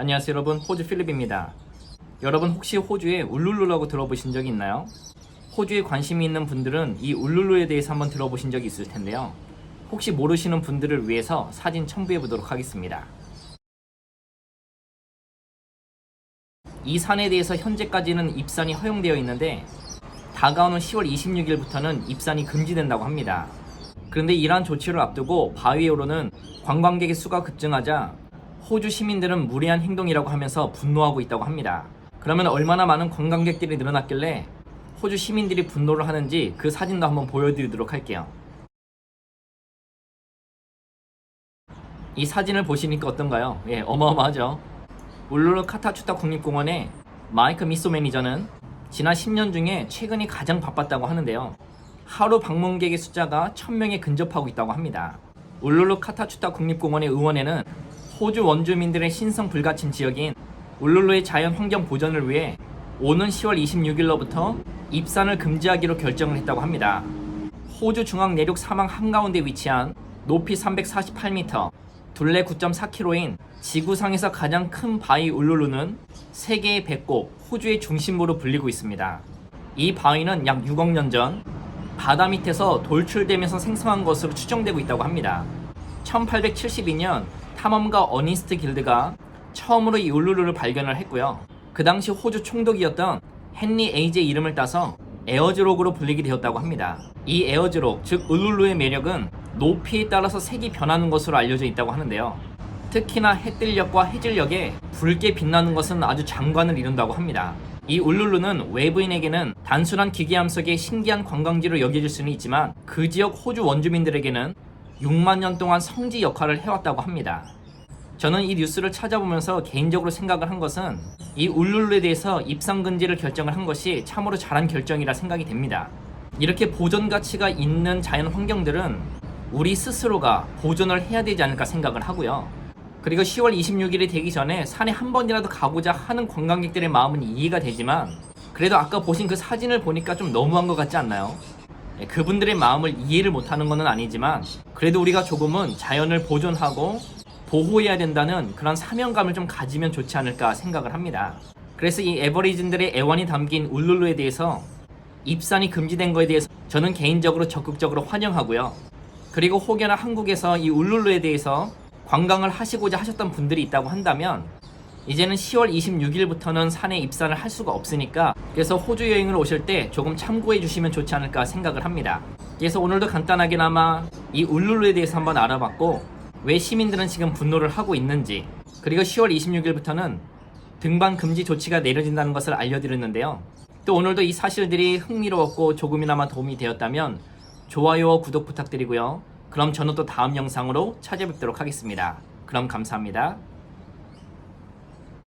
안녕하세요 여러분 호주 필립입니다. 여러분 혹시 호주에 울룰루라고 들어보신 적이 있나요? 호주에 관심이 있는 분들은 이 울룰루에 대해서 한번 들어보신 적이 있을 텐데요. 혹시 모르시는 분들을 위해서 사진 첨부해 보도록 하겠습니다. 이 산에 대해서 현재까지는 입산이 허용되어 있는데 다가오는 10월 26일부터는 입산이 금지된다고 합니다. 그런데 이러한 조치를 앞두고 바위에 오르는 관광객의 수가 급증하자 호주 시민들은 무례한 행동이라고 하면서 분노하고 있다고 합니다. 그러면 얼마나 많은 관광객들이 늘어났길래 호주 시민들이 분노를 하는지 그 사진도 한번 보여드리도록 할게요. 이 사진을 보시니까 어떤가요? 예, 어마어마하죠. 울루루 카타추타 국립공원의 마이크 미소 매니저는 지난 10년 중에 최근이 가장 바빴다고 하는데요. 하루 방문객의 숫자가 1000명에 근접하고 있다고 합니다. 울룰루 카타추타 국립공원의 의원회는 호주 원주민들의 신성 불가침 지역인 울룰루의 자연 환경 보전을 위해 오는 10월 26일로부터 입산을 금지하기로 결정을 했다고 합니다. 호주 중앙 내륙 사막 한가운데 위치한 높이 348m, 둘레 9.4km인 지구상에서 가장 큰 바위 울룰루는 세계의 배꼽, 호주의 중심부로 불리고 있습니다. 이 바위는 약 6억 년 전 바다 밑에서 돌출되면서 생성한 것으로 추정되고 있다고 합니다. 1872년 탐험가 어니스트 길드가 처음으로 이 울룰루를 발견을 했고요. 그 당시 호주 총독이었던 헨리 에이제 이름을 따서 에어즈록으로 불리게 되었다고 합니다. 이 에어즈록, 즉 울룰루의 매력은 높이에 따라서 색이 변하는 것으로 알려져 있다고 하는데요. 특히나 해뜰녘과 해질녘에 붉게 빛나는 것은 아주 장관을 이룬다고 합니다. 이 울룰루는 외부인에게는 단순한 기계함 속의 신기한 관광지로 여겨질 수는 있지만 그 지역 호주 원주민들에게는 6만 년 동안 성지 역할을 해왔다고 합니다. 저는 이 뉴스를 찾아보면서 개인적으로 생각을 한 것은 이 울룰루에 대해서 입상 금지를 결정을 한 것이 참으로 잘한 결정이라 생각이 됩니다. 이렇게 보존 가치가 있는 자연 환경들은 우리 스스로가 보존을 해야 되지 않을까 생각을 하고요. 그리고 10월 26일이 되기 전에 산에 한 번이라도 가고자 하는 관광객들의 마음은 이해가 되지만 그래도 아까 보신 그 사진을 보니까 좀 너무한 것 같지 않나요? 예, 그분들의 마음을 이해를 못하는 것은 아니지만 그래도 우리가 조금은 자연을 보존하고 보호해야 된다는 그런 사명감을 좀 가지면 좋지 않을까 생각을 합니다. 그래서 이 에버리진들의 애원이 담긴 울룰루에 대해서 입산이 금지된 거에 대해서 저는 개인적으로 적극적으로 환영하고요. 그리고 혹여나 한국에서 이 울룰루에 대해서 관광을 하시고자 하셨던 분들이 있다고 한다면 이제는 10월 26일부터는 산에 입산을 할 수가 없으니까 그래서 호주 여행을 오실 때 조금 참고해 주시면 좋지 않을까 생각을 합니다. 그래서 오늘도 간단하게나마 이 울룰루에 대해서 한번 알아봤고 왜 시민들은 지금 분노를 하고 있는지 그리고 10월 26일부터는 등반 금지 조치가 내려진다는 것을 알려드렸는데요. 또 오늘도 이 사실들이 흥미로웠고 조금이나마 도움이 되었다면 좋아요와 구독 부탁드리고요. 그럼 저는 또 다음 영상으로 찾아뵙도록 하겠습니다. 그럼 감사합니다.